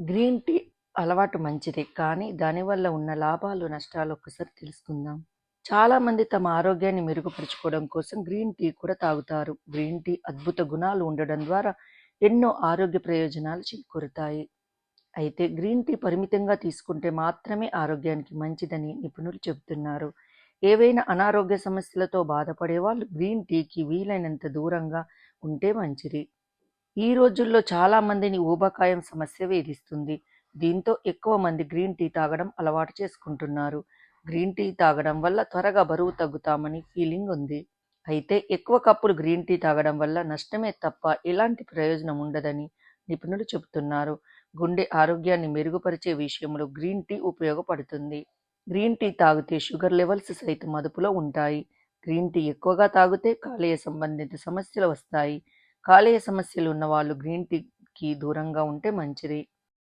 Green tea అలవాటు మంచిదే కానీ దానివల్ల ఉన్న లాభాలు నష్టాలు ఒక్కసారి తెలుసుకుందాం. చాలామంది తమ ఆరోగ్యాన్ని మెరుగుపరుచుకోవడం కోసం గ్రీన్ టీ కూడా తాగుతారు. గ్రీన్ టీ అద్భుత గుణాలు ఉండడం ద్వారా ఎన్నో ఆరోగ్య ప్రయోజనాలు చేకూరుతాయి. అయితే గ్రీన్ టీ పరిమితంగా తీసుకుంటే మాత్రమే ఆరోగ్యానికి మంచిదని నిపుణులు చెబుతున్నారు. ఏవైనా అనారోగ్య సమస్యలతో బాధపడే వాళ్ళు గ్రీన్ టీకి వీలైనంత దూరంగా ఉంటే మంచిది. ఈ రోజుల్లో చాలా మందిని ఊబకాయం సమస్య వేధిస్తుంది. దీంతో ఎక్కువ మంది గ్రీన్ టీ తాగడం అలవాటు చేసుకుంటున్నారు. గ్రీన్ టీ తాగడం వల్ల త్వరగా బరువు తగ్గుతామని ఫీలింగ్ ఉంది. అయితే ఎక్కువ కప్పులు గ్రీన్ టీ తాగడం వల్ల నష్టమే తప్ప ఎలాంటి ప్రయోజనం ఉండదని నిపుణులు చెబుతున్నారు. గుండె ఆరోగ్యాన్ని మెరుగుపరిచే విషయంలో గ్రీన్ టీ ఉపయోగపడుతుంది. గ్రీన్ టీ తాగితే షుగర్ లెవెల్స్ సైతం అదుపులో ఉంటాయి. గ్రీన్ టీ ఎక్కువగా తాగితే కాలేయ సంబంధిత సమస్యలు వస్తాయి. కాలేయ సమస్యలు ఉన్న వాళ్ళు గ్రీన్ టీకి దూరంగా ఉంటే మంచిది.